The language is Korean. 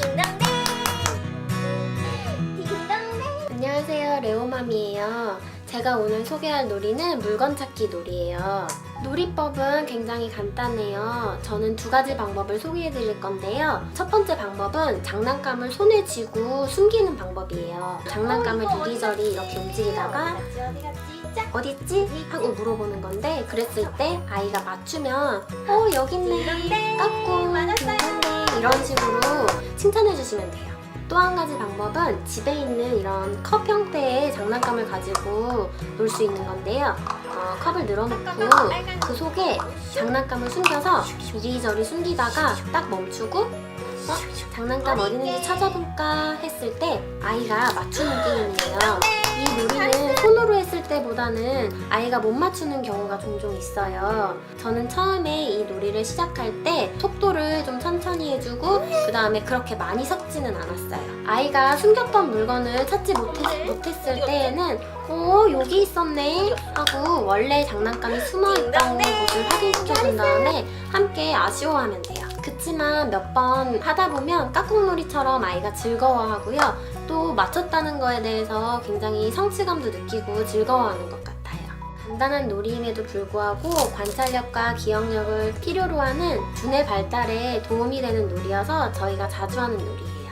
딩동댕. 딩동댕. 안녕하세요 레오맘이에요. 제가 오늘 소개할 놀이는 물건 찾기 놀이에요. 놀이법은 굉장히 간단해요. 저는 두 가지 방법을 소개해 드릴 건데요. 첫 번째 방법은 장난감을 손에 쥐고 숨기는 방법이에요. 장난감을 어, 이거 이리저리 이렇게 움직이다가 어디 어딨지? 하고 물어보는 건데 그랬을 때 아이가 맞추면 어 여기 있네. 딩동댕. 이런 식으로 칭찬해 주시면 돼요 또 한 가지 방법은 집에 있는 이런 컵 형태의 장난감을 가지고 놀 수 있는 건데요 어, 컵을 늘어놓고 그 속에 장난감을 숨겨서 이리저리 숨기다가 딱 멈추고 어? 장난감 어디 있는지 찾아볼까 했을 때 아이가 맞추는 게임이에요 이 놀이는 손으로 했을 때보다는 아이가 못 맞추는 경우가 종종 있어요. 저는 처음에 이 놀이를 시작할 때 속도를 좀 해주고 그 다음에 그렇게 많이 섞지는 않았어요. 아이가 숨겼던 물건을 찾지 못했, 못했 을 때에는 어 여기 있었네 하고 원래 장난감이 숨어있던 곳을 확인시켜준 다음에 함께 아쉬워하면 돼요. 그치만 몇 번 하다 보면 깍꿍놀이처럼 아이가 즐거워하고요. 또 맞췄다는 거에 대해서 굉장히 성취감도 느끼고 즐거워하는 것 같아요. 간단한 놀이임에도 불구하고 관찰력과 기억력을 필요로 하는 두뇌 발달에 도움이 되는 놀이여서 저희가 자주 하는 놀이에요.